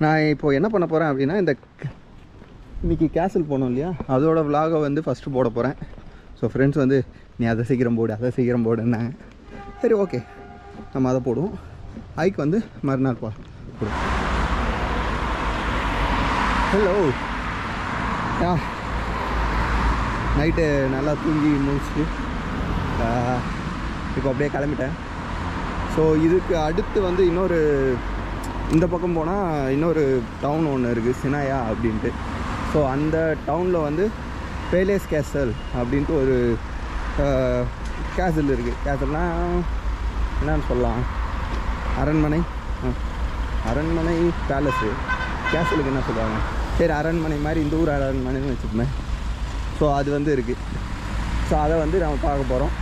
நான் இப்போது என்ன பண்ண போகிறேன் அப்படின்னா இந்த இன்றைக்கி கேசல் போனோம் இல்லையா? அதோட விலாகை வந்து ஃபஸ்ட்டு போட போகிறேன் ஸோ ஃப்ரெண்ட்ஸ் வந்து நீ அதை சீக்கிரம் போடு அதை சீக்கிரம் போடுன்னாங்க சரி ஓகே நம்ம அதை போடுவோம். ஹைக் வந்து மறுநாள் போ போடுவோம் ஹலோ ஆ. நைட்டு நல்லா தூங்கி முடிச்சுட்டு இப்போ அப்படியே கிளம்பிட்டேன். ஸோ இதுக்கு அடுத்து வந்து இன்னொரு இந்த பக்கம் போனால் இன்னொரு டவுன் ஒன்று இருக்குது சினாயா அப்படின்ட்டு. ஸோ அந்த டவுனில் வந்து பேலேஸ் கேசல் அப்படின்ட்டு ஒரு கேசல் இருக்குது கேசல்னால் என்னன்னு சொல்லலாம். அரண்மனை. ஆ, அரண்மனை பேலஸு கேசலுக்கு என்ன சொல்லுவாங்க? சரி அரண்மனை மாதிரி இந்த ஊர் அரண்மனைன்னு வச்சுக்கோமே. ஸோ அது வந்து இருக்குது ஸோ அதை வந்து நம்ம பார்க்க போகிறோம்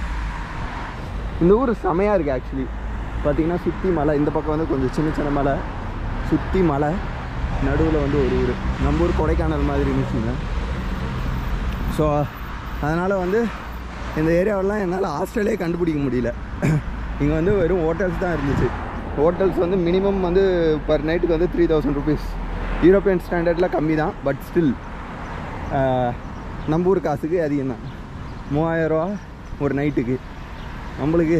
இந்த ஊர் செமையாக இருக்குது ஆக்சுவலி பார்த்திங்கன்னா சுற்றி மலை இந்த பக்கம் வந்து கொஞ்சம் சின்ன சின்ன மலை சுற்றி மலை நடுவில் வந்து ஒரு ஊர். நம்ம ஊர் கொடைக்கானல் மாதிரி இருந்துச்சுங்க. ஸோ அதனால் வந்து இந்த ஏரியாவெல்லாம் என்னால் ஹாஸ்டலே கண்டுபிடிக்க முடியல. இங்கே வந்து வெறும் ஹோட்டல்ஸ் தான் இருந்துச்சு. ஹோட்டல்ஸ் வந்து மினிமம் வந்து பர் நைட்டுக்கு வந்து த்ரீ தௌசண்ட் ருபீஸ் யூரோப்பியன் ஸ்டாண்டர்டில் கம்மி தான் பட் ஸ்டில் நம்ம ஊர் காசுக்கு அதிகம் தான். மூவாயிரரூவா ஒரு நைட்டுக்கு நம்மளுக்கு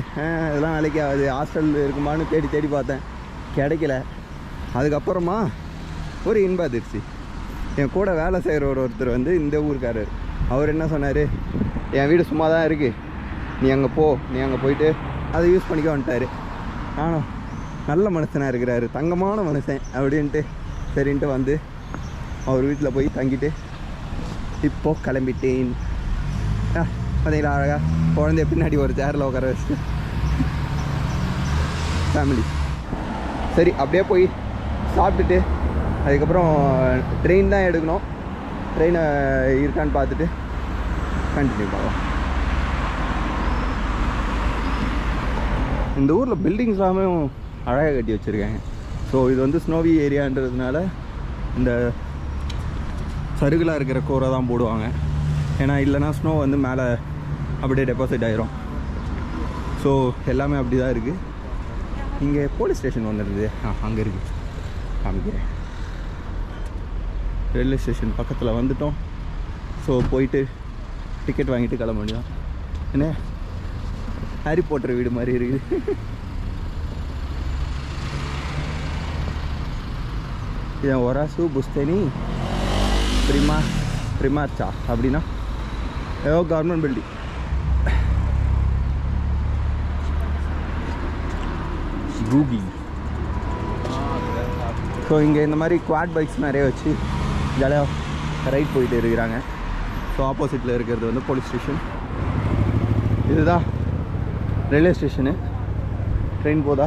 இதெல்லாம் வேலைக்கு ஆகுது ஹாஸ்டல் இருக்குமான்னு தேடி தேடி பார்த்தேன். கிடைக்கல. அதுக்கப்புறமா ஒரு இன்ப அதிர்ச்சி. என் கூட வேலை செய்கிற ஒரு ஒருத்தர் வந்து இந்த ஊருக்காரர். அவர் என்ன சொன்னார்? என் வீடு சும்மா தான் இருக்குது நீ அங்கே போ. நீ அங்கே போயிட்டு அதை யூஸ் பண்ணிக்க வந்துட்டார். ஆனால் நல்ல மனுஷனாக இருக்கிறாரு. தங்கமான மனுஷன் அப்படின்ட்டு சரின்ட்டு வந்து அவர் வீட்டில் போய் தங்கிட்டு இப்போ கிளம்பிட்டேன். ஆ பார்த்தீங்களா அழகாக குழந்தைய பின்னாடி ஒரு சேரில் உட்கார வச்சு ஃபேமிலி சரி அப்படியே போய் சாப்பிட்டுட்டு அதுக்கப்புறம் ட்ரெயின் தான் எடுக்கணும். ட்ரெயினை இருக்கான்னு பார்த்துட்டு கண்டினியூ பண்ணலாம் இந்த ஊரில் பில்டிங்ஸ் எல்லாமே அழகாக கட்டி வச்சுருக்காங்க. ஸோ இது வந்து ஸ்னோவி ஏரியான்றதுனால இந்த சருகலாக இருக்கிற கூரை தான் போடுவாங்க. ஏன்னா இல்லைன்னா ஸ்னோ வந்து மேலே அப்படியே டெபாசிட் ஆயிரும். ஸோ எல்லாமே அப்படி தான் இருக்குது இங்கே போலீஸ் ஸ்டேஷன் ஒன்று இருந்தது ஆ அங்கே இருக்குது காமிக்கிறேன் ரயில்வே ஸ்டேஷன் பக்கத்தில் வந்துட்டோம். ஸோ போயிட்டு டிக்கெட் வாங்கிட்டு கிளம்ப வேண்டியதான் என்ன? ஹாரி போட்டர் வீடு மாதிரி இருக்குது இது ஒராசு புஸ்தனி பிரிமா பிரிமார்ச்சா அப்படின்னா ஏதோ கவர்மெண்ட் பில்டிங் ரூபி ஸோ இங்கே இந்த மாதிரி குவாட் பைக்ஸ் நிறைய வச்சு ஜாலியாக ரைட் போயிட்டு இருக்கிறாங்க. ஸோ ஆப்போசிட்டில் இருக்கிறது வந்து போலீஸ் ஸ்டேஷன் இதுதான் ரயில்வே ஸ்டேஷனு ட்ரெயின் போதா?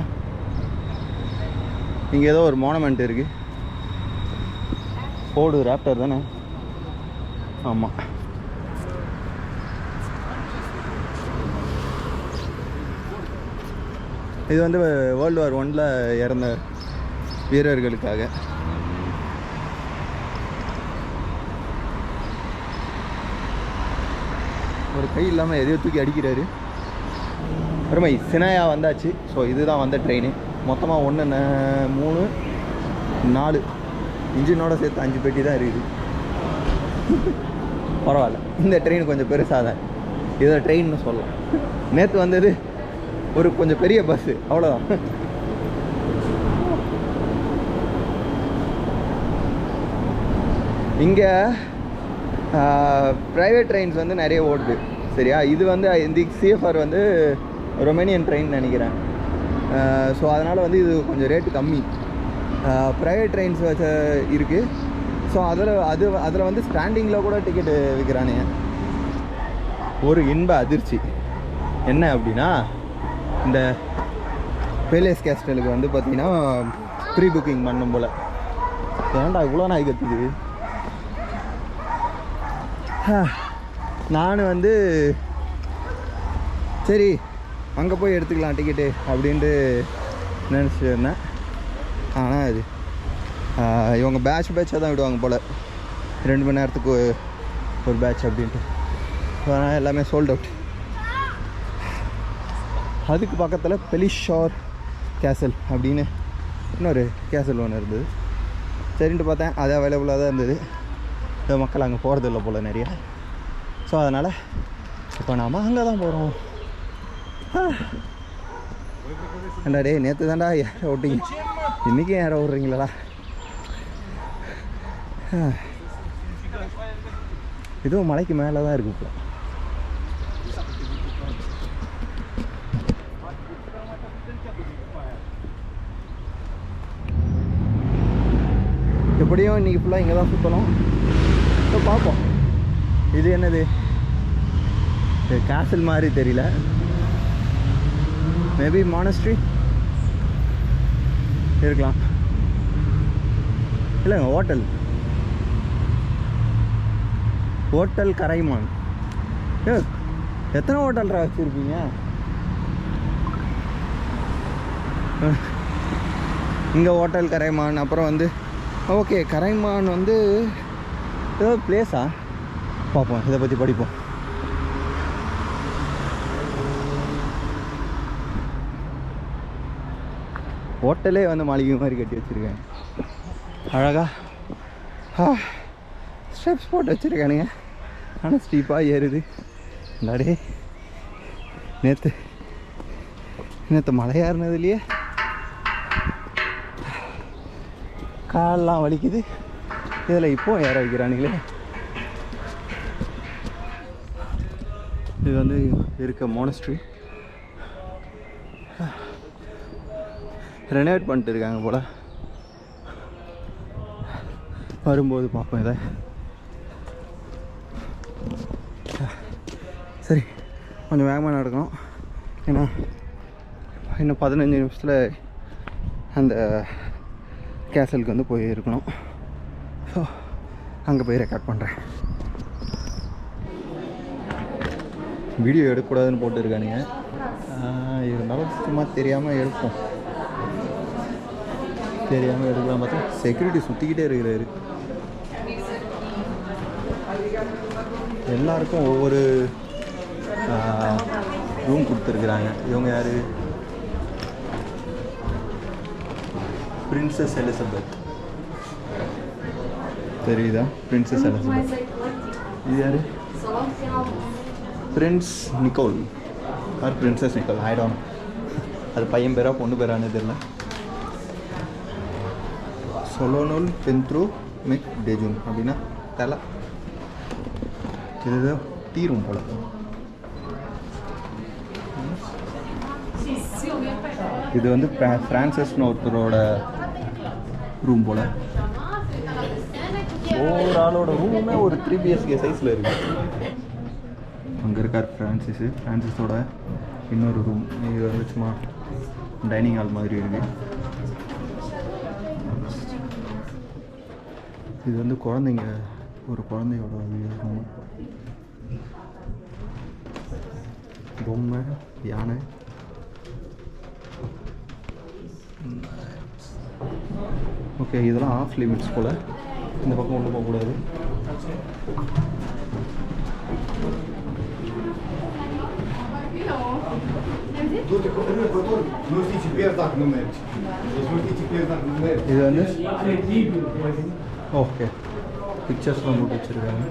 இங்கே ஏதோ ஒரு மோனமெண்ட் இருக்குது ஃபோர்டு ராப்டர் தானே? ஆமாம் இது வந்து வேர்ல்டு வார் ஒன்ல இறந்த வீரர்களுக்காக. ஒரு கை இல்லாமல் எதையோ தூக்கி அடிக்கிறாரு. அருமை சினாயா வந்தாச்சு. ஸோ இதுதான் வந்த ட்ரெயின் மொத்தமாக ஒன்று மூணு நாலு. இன்ஜினோட சேர்த்து அஞ்சு பெட்டி தான் இருக்குது. பரவாயில்ல. இந்த ட்ரெயின் கொஞ்சம் பெருசாக தான். இதை ட்ரெயின்னு சொல்லலாம். நேற்று வந்தது ஒரு கொஞ்சம் பெரிய பஸ்ஸு அவ்வளோதான் இங்கே ப்ரைவேட் ட்ரெயின்ஸ் வந்து நிறைய ஓடுது. சரியா? இது வந்து இந்த சிஎஃப்ஆர் வந்து ரொமேனியன் ட்ரெயின் நினைக்கிறேன். ஸோ அதனால் வந்து இது கொஞ்சம் ரேட்டு கம்மி. ப்ரைவேட் ட்ரெயின்ஸ் வச்ச இருக்குது ஸோ அதில் அது அதில் வந்து ஸ்டாண்டிங்கில் கூட டிக்கெட்டு விற்கிறானுங்க ஒரு இன்ப அதிர்ச்சி. என்ன அப்படின்னா இந்த பேலேஸ் கேஸ்டலுக்கு வந்து பார்த்தீங்கன்னா ப்ரீ புக்கிங் பண்ணும் போல். ஏன்டா இவ்வளோ நாய் கத்துது? நான் வந்து சரி அங்கே போய் எடுத்துக்கலாம் டிக்கெட்டு அப்படின்ட்டு நினச்சிட்டு இருந்தேன். ஆனால் அது இவங்க பேட்ச் பேட்சாக தான் விடுவாங்க போல். ரெண்டு மணி நேரத்துக்கு ஒரு- ஒரு பேட்ச் அப்படின்ட்டு. அதனால் எல்லாமே சோல்ட் அவுட் அதுக்கு பக்கத்தில் பெலிஷார் கேசல் அப்படின்னு இன்னொரு கேசல் ஒன்று இருந்தது. சரின்ட்டு பார்த்தேன். அது அவைலபிளாக தான் இருந்தது. இந்த மக்கள் அங்கே போகிறது இல்லை போல் நிறைய. ஸோ அதனால் இப்போ நாம் அங்கே தான் போகிறோம் ஏண்டா டே நேற்று தாண்டா ஏற ஓட்டிங்க இன்றைக்கும் ஏற ஓடுறீங்களா இதுவும் மலைக்கு மேலே தான் இருக்குது இப்போ. எப்படியும் இன்றைக்கி ஃபுல்லாக இங்கே தான் சுற்றணும் இப்போ பார்ப்போம் இது என்னது? இது கேசல் மாதிரி தெரியல. மேபி மானஸ்ட்ரி இருக்கலாம். இல்லைங்க ஹோட்டல் ஹோட்டல் கரைமான். ஏ எத்தனை ஹோட்டல்ரா வச்சுருப்பீங்க? இங்கே ஹோட்டல் கரைமான் அப்புறம் வந்து ஓகே கரைமான் வந்து ஏதோ பிளேஸா பார்ப்போம் இதை பற்றி படிப்போம். ஹோட்டலே வந்து மாளிகை மாதிரி கட்டி வச்சுருக்கேன். அழகா. ஸ்டெப்ஸ் போட்டு வச்சுருக்கானுங்க. ஆனால் ஸ்டீப்பாக ஏறுது. இந்தாடே. நேற்று நேற்று மலையாறுனதுலையே கால்லாம் வலிக்குது. இதில் இப்போது ஏற வைக்கிறானுங்களே? இது வந்து இருக்க மோனஸ்ட்ரி ரெனோவேட் பண்ணிட்டு இருக்காங்க போல். வரும்போது பார்ப்போம் இதை. சரி கொஞ்சம் வேகமாக நடக்கணும். ஏன்னா இன்னும் பதினஞ்சு நிமிஷத்தில் அந்த கேசலுக்கு வந்து போய் இருக்கணும் ஸோ அங்கே போய் ரெக்கார்ட் பண்ணுறேன் வீடியோ எடுக்கக்கூடாதுன்னு போட்டுருக்கானுங்க. இருந்தாலும் சும்மா தெரியாமல் எடுப்போம். தெரியாமல் எடுக்கலாம் பார்த்தா செக்யூரிட்டி சுற்றிக்கிட்டே இருக்கிறாரு. எல்லாருக்கும் ஒவ்வொரு ரூம் கொடுத்துருக்குறாங்க. இவங்க யார்? பிரின்சஸ் எலிசபெத் தெரியுதா? பிரின்சஸ் எலிசபெத் இது யார்? Prince Nicole or princess Nicole ஆயிடும் அது பையன் பேரா பொண்ணு பேரான்னு தெரியல. சொலோனோல் பென்த்ரோ மெக் டெஜுன் அப்படின்னா தலை. இது தீரும் போல. இது வந்து பிர- பிரான்சிஸ்னு ஒருத்தரோட ரூம் போல. ஒவ்வொரு ஆளோட ரூமுமே ஒரு த்ரீ பிஎஸ்கே சைஸில் இருக்கு. அங்கே இருக்கார் ஃப்ரான்சிஸு ஃப்ரான்சிஸோட இன்னொரு ரூம் இது வந்து சும்மா டைனிங் ஹால் மாதிரி இருக்கு. இது வந்து குழந்தைங்க ஒரு குழந்தையோட room. பொம்மை யானை. ஓகே இதெல்லாம் ஆஃப் லிமிட்ஸ் போல். இந்த பக்கம் கொண்டு போகக்கூடாது இது வந்து? ஓகே பிக்சர்ஸ்லாம் போட்டு வச்சுருக்காங்க.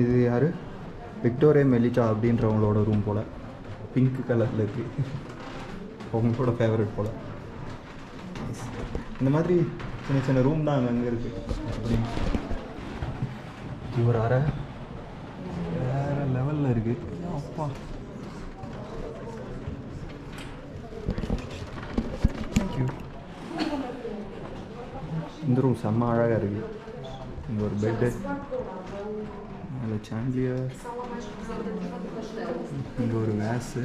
இது யார்? விக்டோரியா மெலிச்சா அப்படின்றவங்களோட ரூம் போல். பிங்க் கலரில் இருக்குது அவங்களோட ஃபேவரட் போல். இந்த மாதிரி சின்ன சின்ன ரூம் தான் அங்கே இருக்குது இவர் அரை வேறு லெவலில் இருக்குது அப்பா. இந்த ரூம் செம்ம அழகாக இருக்குது இங்கே ஒரு பெட்டு அதில் சாண்டிலியர் இங்கே ஒரு வேஸு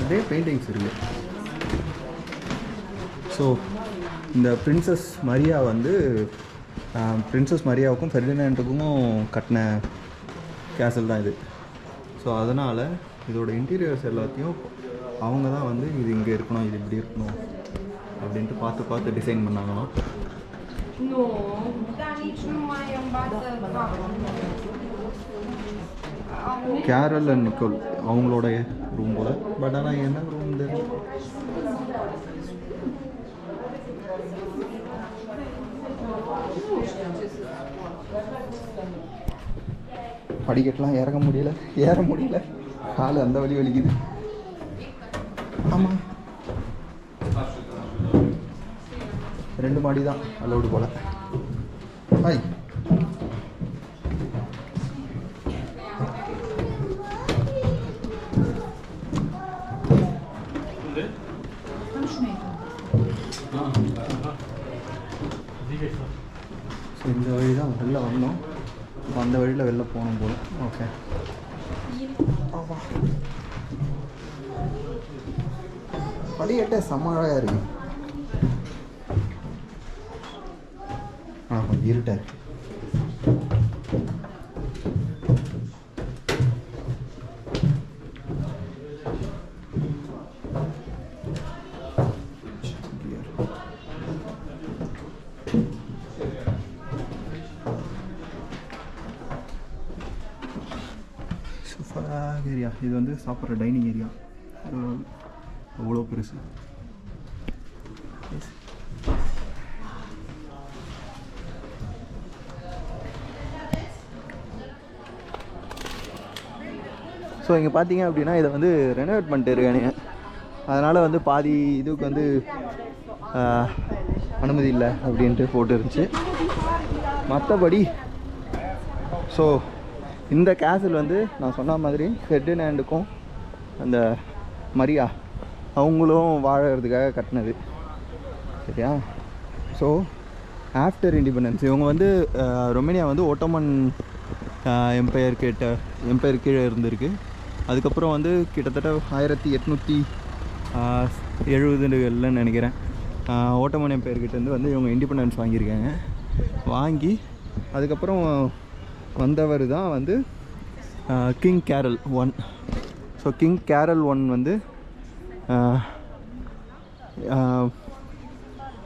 நிறைய பெயிண்டிங்ஸ் இருக்குது ஸோ இந்த பிரின்சஸ் மரியா வந்து பிரின்சஸ் மரியாவுக்கும் ஃபெர்டினாண்டுக்கும் கட்டின கேசல் தான் இது. ஸோ அதனால் இதோட இன்டீரியர்ஸ் எல்லாத்தையும் அவங்க தான் வந்து இது இங்கே இருக்கணும் இது இப்படி இருக்கணும் அப்படின்ட்டு பார்த்து பார்த்து டிசைன் பண்ணாங்களாம். கேரல் அண்ட் நிக்கோல் அவங்களோட ரூம் போல். பட் ஆனால் என்ன ரூம் தெரியல படிக்கட்டெலாம் இறங்க முடியல ஏற முடியல. கால் அந்த வழி வலிக்குது. ஆமாம் ரெண்டு மாடி தான் அலௌடு போல். ஹாய் ஸோ இந்த வழி தான் வெளில வந்தோம். இப்போ அந்த வழியில் வெளில போகணும் போல. ஓகே ஆமா. படிக்கட்டே செம்ம அழகாக இருக்கு ஆ கொஞ்சம் இருட்டாக இருக்கு ஏரியா இது வந்து சாப்பிட்ற டைனிங் ஏரியா அவ்வளோ ஸோ இங்கே பார்த்தீங்க அப்படின்னா இதை வந்து ரெனோவேட் பண்ணிட்டு இருக்கானுங்க அதனால் வந்து பாதி இதுக்கு வந்து அனுமதி இல்லை அப்படின்ட்டு போட்டு இருந்துச்சு. மற்றபடி ஸோ இந்த கேசல் வந்து நான் சொன்ன மாதிரி ஃபெர்டினாண்டுக்கும் அந்த மரியா அவங்களும் வாழறதுக்காக கட்டினது. சரியா? ஸோ ஆஃப்டர் இண்டிபெண்டன்ஸ் இவங்க வந்து ரொமேனியா வந்து ஓட்டோமன் எம்பையர் கிட்ட எம்பையர் கீழே இருந்திருக்கு. அதுக்கப்புறம் வந்து கிட்டத்தட்ட ஆயிரத்தி எட்நூற்றி எழுபதுகளில் நினைக்கிறேன். ஓட்டோமன் எம்பையர் கிட்டேருந்து வந்து இவங்க இண்டிபெண்டன்ஸ் வாங்கியிருக்காங்க. வாங்கி அதுக்கப்புறம் வந்தவர் தான் வந்து king Carol one so king Carol one வந்து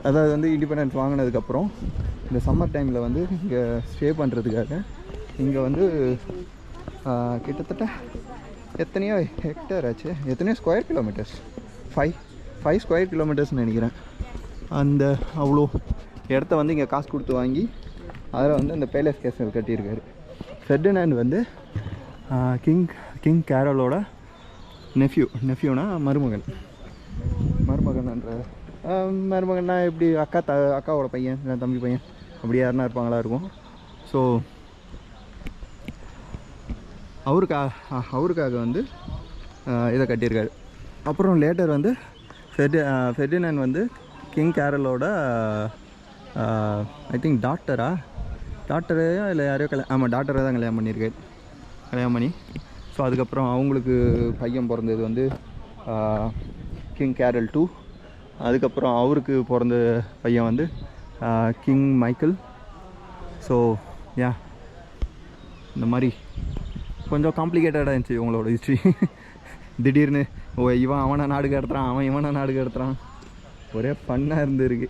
அதாவது வந்து இண்டிபெண்டன்ஸ் வாங்கினதுக்கப்புறம் இந்த சம்மர் டைமில் வந்து இங்கே ஸ்டே பண்ணுறதுக்காக இங்கே வந்து கிட்டத்தட்ட எத்தனையோ ஹெக்டேர் ஆச்சு. எத்தனையோ square kilometres five five square கிலோமீட்டர்ஸ்னு நினைக்கிறேன். அந்த அவ்வளோ இடத்த வந்து இங்கே காசு கொடுத்து வாங்கி அதில் வந்து அந்த பேலஸ் கேசல் கட்டியிருக்காரு. ஃபெர்டினாண்ட் வந்து கிங் கிங் கேரளோட நெஃப்யூ நெஃப்யூனா மருமகன். மருமகன்ன்ற மருமகன்னா எப்படி அக்கா த அக்காவோட பையன் இல்லை தம்பி பையன் அப்படி யாருன்னா இருப்பாங்களா இருக்கும். ஸோ அவருக்காக அவருக்காக வந்து இதை கட்டியிருக்காரு. அப்புறம் லேட்டர் வந்து ஃபெர்டி ஃபெர்டினன் வந்து கிங் கேரளோட ஐ திங்க் டாக்டரா டாக்டரையோ இல்லை யாரையோ கல்யாணம் ஆமாம் டாக்டரை தான் கல்யாணம் பண்ணியிருக்காரு. கல்யாணம் பண்ணி ஸோ அதுக்கப்புறம் அவங்களுக்கு பையன் பிறந்தது வந்து கிங் கேரல் டூ அதுக்கப்புறம் அவருக்கு பிறந்த பையன் வந்து கிங் மைக்கேல் ஸோ யா இந்த மாதிரி கொஞ்சம் காம்ப்ளிகேட்டடாக இருந்துச்சு இவங்களோட ஹிஸ்ட்ரி திடீர்னு ஓ இவன் அவனை நாடு கடத்துறான் அவன் இவனை நாடு கடத்துறான். ஒரே பண்ணாக இருந்துருக்கு.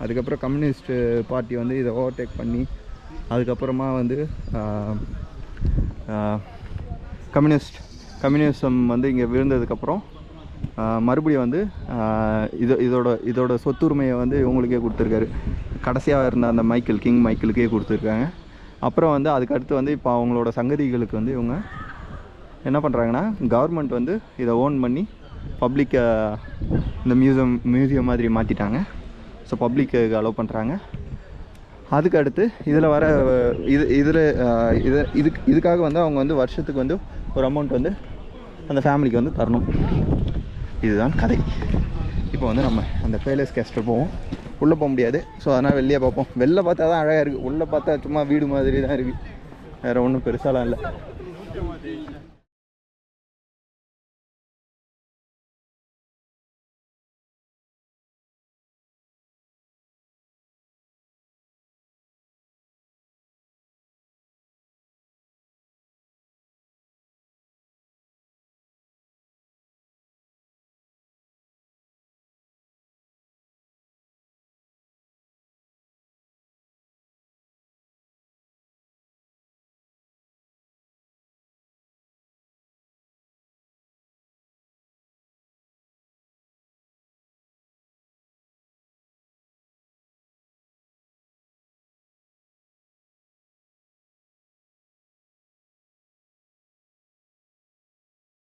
அதுக்கப்புறம் கம்யூனிஸ்ட் பார்ட்டி வந்து இதை ஓவர்டேக் பண்ணி அதுக்கப்புறமா வந்து கம்யூனிஸ்ட் கம்யூனிசம் வந்து இங்கே விழுந்ததுக்கப்புறம் மறுபடியும் வந்து இது இதோட இதோட சொத்துரிமையை வந்து இவங்களுக்கே கொடுத்துருக்காரு. கடைசியாக இருந்த அந்த மைக்கேல் கிங் மைக்கேலுக்கே கொடுத்துருக்காங்க. அப்புறம் வந்து அதுக்கடுத்து வந்து இப்போ அவங்களோட சங்கதிகளுக்கு வந்து இவங்க என்ன பண்ணுறாங்கன்னா கவர்மெண்ட் வந்து இதை ஓன் பண்ணி பப்ளிக்கை இந்த மியூசியம் மியூசியம் மாதிரி மாற்றிட்டாங்க ஸோ பப்ளிக்கு அலோவ் பண்ணுறாங்க அதுக்கு அடுத்து இதில் வர இது இதில் இது இதுக்கு இதுக்காக வந்து அவங்க வந்து வருஷத்துக்கு வந்து ஒரு அமௌண்ட் வந்து அந்த ஃபேமிலிக்கு வந்து தரணும். இதுதான் கதை. இப்போ வந்து நம்ம அந்த பேலஸ் கேஸ்டர் போவோம். உள்ளே போக முடியாது. ஸோ அதனால் வெளியே பார்ப்போம். வெளில பார்த்தா தான் அழகாக இருக்குது உள்ளே பார்த்தா சும்மா வீடு மாதிரி தான் இருக்குது வேறு ஒன்றும் பெருசாலாம் இல்லை.